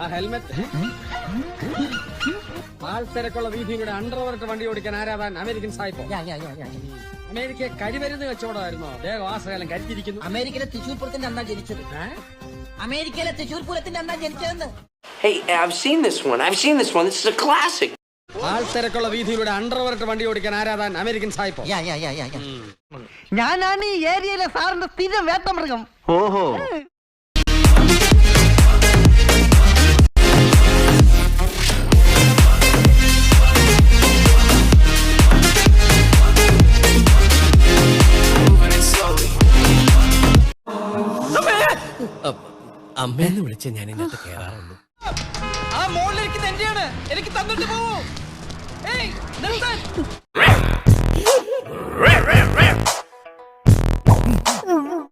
ആ ഹെൽമെറ്റ് ആൾത്തിരക്കുള്ള വീതിയുടെ അണ്ടർവർട്ട് വണ്ടി ഓടിക്കാൻ ആരാവാൻ അമേരിക്കൻ സായിപ്പോ? അമേരിക്ക കരിമരുന്ന് കച്ചവടമായിരുന്നോ. ആശ്രയം കരുതിയിരിക്കുന്നു അമേരിക്കയിലെ തൃശൂർ പൂരത്തിന്റെ അന്നാ ജനിച്ചത്. അമേരിക്കയിലെ തൃശൂർ പൂരത്തിന്റെ അന്നാ ജനിച്ചതെന്ന്. Hey, I've seen this one. I've seen this one. This is a classic. ആൾത്തിരക്കുള്ള വീതിയിലൂടെ അണ്ടർവർട്ട് വണ്ടി ഓടിക്കാൻ ആരാവാൻ അമേരിക്കൻ സായിപ്പോ. ഞാനാണ് ഈ ഏരിയയിലെ സാറിന്റെ സ്ഥിരം വേട്ടമൃഗം. ഓഹോ. അമ്മയെന്ന് വിളിച്ച ഞാൻ ഇന്നത്തെ കേറാറുള്ളൂ. ആ മോളിലിരിക്കുന്ന എന്റെയാണ്. എനിക്ക് തന്നിട്ട് പോവൂ. ഏയ്